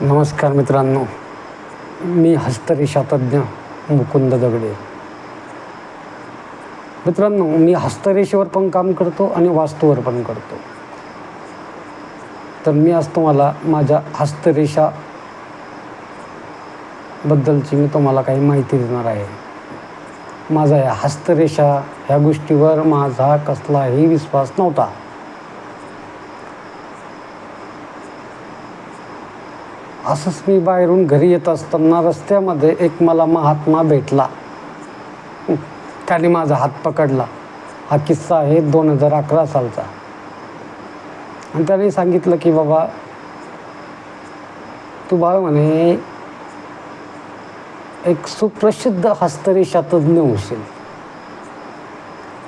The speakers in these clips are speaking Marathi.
नमस्कार मित्रांनो मी हस्तरेषा मुकुंद दगडे. मित्रांनो मी हस्तरेषेवर पण काम करतो आणि वास्तूवर पण करतो. तर मी आज तुम्हाला माझ्या हस्तरेषा बद्दलची मी तुम्हाला काही माहिती देणार आहे. माझा या हस्तरेषा ह्या गोष्टीवर माझा कसलाही विश्वास नव्हता. असंच मी बाहेरून घरी येत असताना रस्त्यामध्ये एक मला महात्मा भेटला. त्याने माझा हात पकडला. हा किस्सा आहे दोन हजार अकरा सालचा. आणि त्याने सांगितलं की बाबा तू बाळ म्हणे एक सुप्रसिद्ध हस्तरेषा होशील.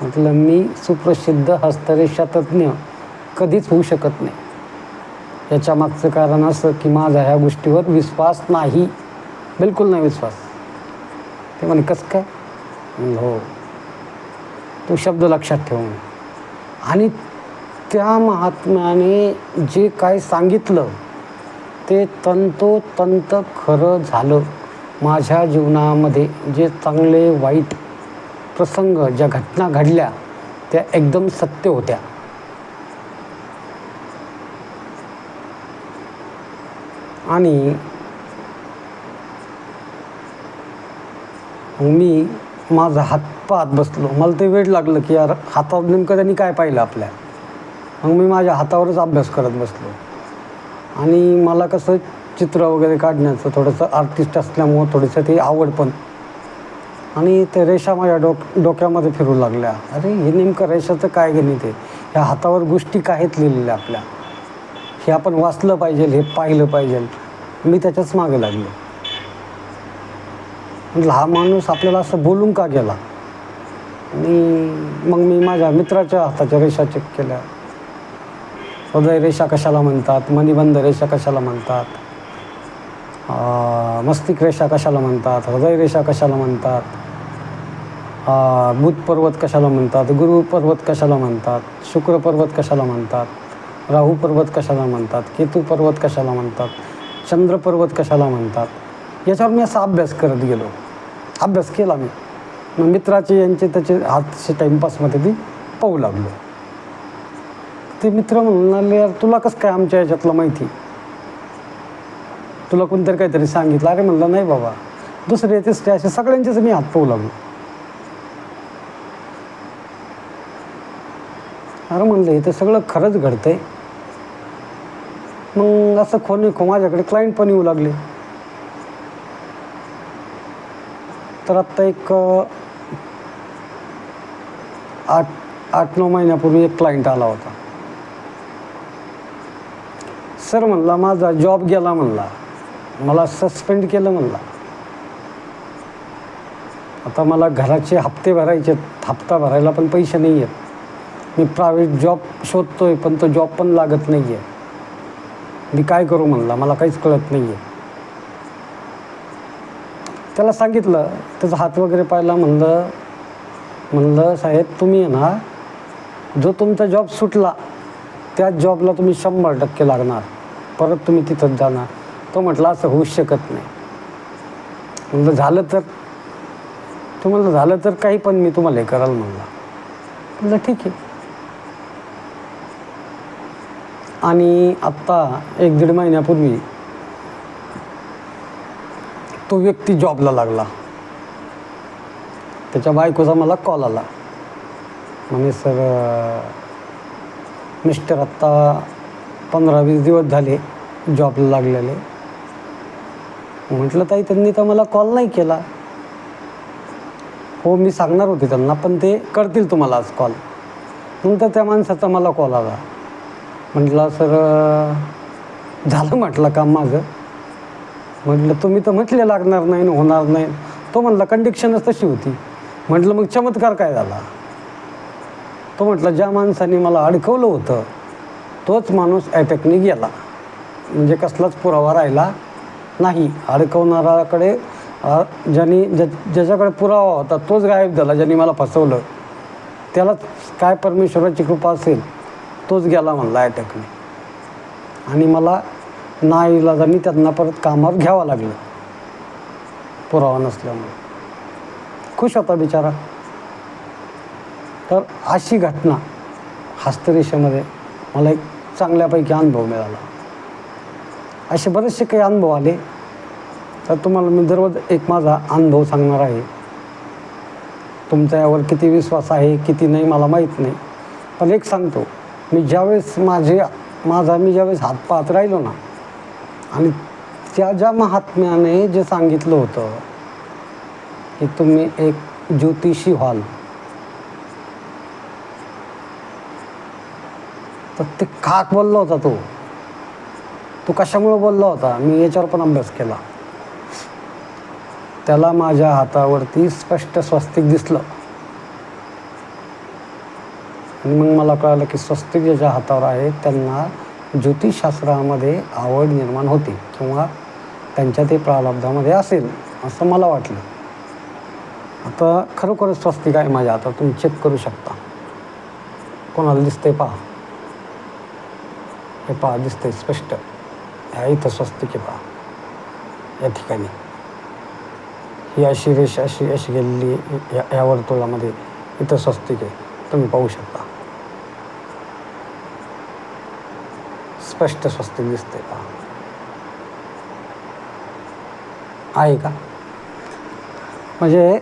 म्हटलं मी सुप्रसिद्ध हस्तरेषा कधीच होऊ शकत नाही. याच्या मागचं कारण असं की माझा ह्या गोष्टीवर विश्वास नाही. बिलकुल नाही विश्वास. ते म्हणे कसं काय? हो तो शब्द लक्षात ठेवून आणि त्या महात्म्याने जे काय सांगितलं ते तंतोतंत खरं झालं. माझ्या जीवनामध्ये जे चांगले वाईट प्रसंग ज्या घटना घडल्या त्या एकदम सत्य होत्या. आणि मी माझा हात पाहत बसलो. मला ते वेळ लागलं की यार हातावर नेमकं त्यांनी काय पाहिलं आपल्या? मग मी माझ्या हातावरच अभ्यास करत बसलो. आणि मला कसं चित्र वगैरे काढण्याचं थोडंसं आर्टिस्ट असल्यामुळं थोडंसं ते आवड पण. आणि ते रेषा माझ्या डोक डोक्यामध्ये फिरू लागल्या. अरे हे नेमकं रेषाचं काय गणित आहे? ह्या हातावर गोष्टी काय आहेत लिहिलेल्या आपल्या. हे आपण वाचलं पाहिजे हे पाहिलं पाहिजे. मी त्याच्याच मागे लागलो. म्हटलं हा माणूस आपल्याला असं बोलून का गेला? आणि मग मी माझ्या मित्राच्या हाताच्या रेषा चेक केल्या. हृदय रेषा कशाला म्हणतात? मणिबंध रेषा कशाला म्हणतात? मस्तिक रेषा कशाला म्हणतात? हृदय रेषा कशाला म्हणतात? बुध पर्वत कशाला म्हणतात? गुरु पर्वत कशाला म्हणतात? शुक्र पर्वत कशाला म्हणतात? राहू पर्वत कशाला म्हणतात? केतू पर्वत कशाला म्हणतात? चंद्र पर्वत कशाला म्हणतात? याच्यावर मी असा अभ्यास करत गेलो. अभ्यास केला मी. मग मित्राचे यांचे त्याचे हातचे टाईमपासमध्ये ती पाहू लागलो. ते मित्र म्हणाले यार तुला कसं काय आमच्या याच्यातलं माहिती? तुला कोणतरी काहीतरी सांगितलं. अरे म्हणलं नाही बाबा. दुसरे तिसरे असे सगळ्यांचेच मी हात पाहू लागलो. अरे म्हणलं हे तर सगळं खरंच घडतंय. मग असं खोने खो माझ्याकडे क्लायंट पण येऊ लागले. तर आत्ता एक आठ आठ नऊ महिन्यापूर्वी एक क्लायंट आला होता. सर म्हणला माझा जॉब गेला म्हणला. मला सस्पेंड केलं म्हणला. आता मला घराचे हप्ते भरायचे हप्ता भरायला पण पैसे नाही आहेत मी प्रायव्हेट जॉब शोधतोय पण तो जॉब पण लागत नाही आहे मी काय करू म्हणला मला काहीच कळत नाही आहे त्याला सांगितलं त्याचा हात वगैरे पाहिला म्हणलं म्हणलं साहेब तुम्ही आहे ना जो तुमचा जॉब सुटला त्या जॉबला तुम्ही शंभर टक्के लागणार. परत तुम्ही तिथंच जाणार. तो म्हटला असं होऊ शकत नाही. म्हणलं झालं तर? तो म्हणलं झालं तर काही पण मी तुम्हाला हे कराल म्हणला. म्हणलं ठीक आहे. आणि आत्ता एक दीड महिन्यापूर्वी तो व्यक्ती जॉबला लागला. त्याच्या बायकोचा मला कॉल आला. म्हणे सर मिस्टर आत्ता पंधरा वीस दिवस झाले जॉबला लागलेले. म्हटलं ताई त्यांनी तर मला कॉल नाही केला. हो मी सांगणार होते त्यांना पण ते करतील तुम्हाला आज कॉल. नंतर त्या माणसाचा मला कॉल आला. म्हटलं सर झालं म्हटलं काम माझं. म्हटलं तुम्ही तर म्हटले लागणार नाही होणार नाही. तो म्हटला कंडिक्शनच तशी होती. म्हटलं मग चमत्कार काय झाला? तो म्हटला ज्या माणसाने मला अडकवलं होतं तोच माणूस अटॅकने गेला. म्हणजे कसलाच पुरावा राहिला नाही. अडकवणाऱ्याकडे अ, ज्यांनी ज्या ज्याच्याकडे पुरावा होता तोच गायब झाला ज्यांनी मला फसवलं. त्यालाच काय परमेश्वराची कृपा असेल तोच गेला म्हणला अटॅकने आणि मला ना इलाजाने त्यांना परत कामावर घ्यावं लागलं. पुरावा नसल्यामुळे. खुश होता बिचारा. तर अशी घटना हस्तरेषेमध्ये मला एक चांगल्यापैकी अनुभव मिळाला. असे बरेचसे काही अनुभव आले. तर तुम्हाला मी दररोज एक माझा अनुभव सांगणार आहे. तुमचा यावर किती विश्वास आहे किती नाही मला माहीत नाही. पण एक सांगतो. मी ज्यावेळेस माझे माझा मी ज्यावेळेस हात पाहत राहिलो ना आणि त्या ज्या महात्म्याने जे सांगितलं होतं की तुम्ही एक ज्योतिषी व्हाल. तर ते खाक बोलला होता तो. तो कशामुळं बोलला होता? मी याच्यावर पण अभ्यास केला. त्याला माझ्या हातावरती स्पष्ट स्वस्तिक दिसलं. आणि मग मला कळालं की स्वस्तिक ज्याच्या हातावर आहे त्यांना ज्योतिषशास्त्रामध्ये आवड निर्माण होती किंवा त्यांच्या ते प्रारब्धामध्ये असेल असं मला वाटलं. आता खरोखरच स्वस्तिक आहे माझ्या हातात तुम्ही चेक करू शकता. कोणाला दिसते पहा. हे पहा दिसते स्पष्ट. ह्या इथं स्वस्तिक आहे पहा. या ठिकाणी. ही अशी रेष अशी अशी गेलेली या या वर्तुळामध्ये. इथं स्वस्तिक आहे. तुम्ही पाहू शकता. स्पष्ट स्वस्तिक दिसते पहा आहे का? म्हणजे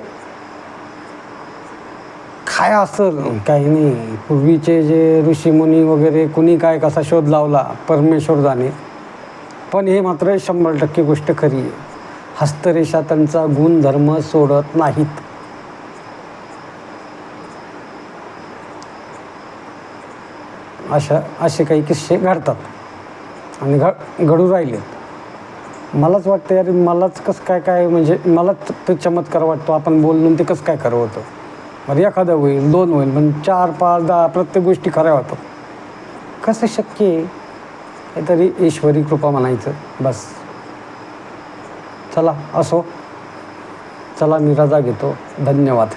काय असेल? काही नाही. पूर्वीचे जे ऋषीमुनी वगैरे कुणी काय कसा शोध लावला? परमेश्वर जाणे. पण हे मात्र शंभर टक्के गोष्ट खरी आहे. हस्तरेषा त्यांचा गुणधर्म सोडत नाहीत. अशा असे काही किस्से घडतात आणि घड घडू राहिलेत मलाच वाटतं यार मलाच कसं काय काय म्हणजे मलाच ते चमत्कार वाटतो आपण बोलून ते कसं काय खरं होतं. बरं एखादं होईल दोन होईल पण चार पाच दहा प्रत्येक गोष्टी खऱ्या होतात. कसं शक्य आहे? काहीतरी ईश्वरी कृपा म्हणायचं बस. चला असो. चला मी रजा घेतो. धन्यवाद.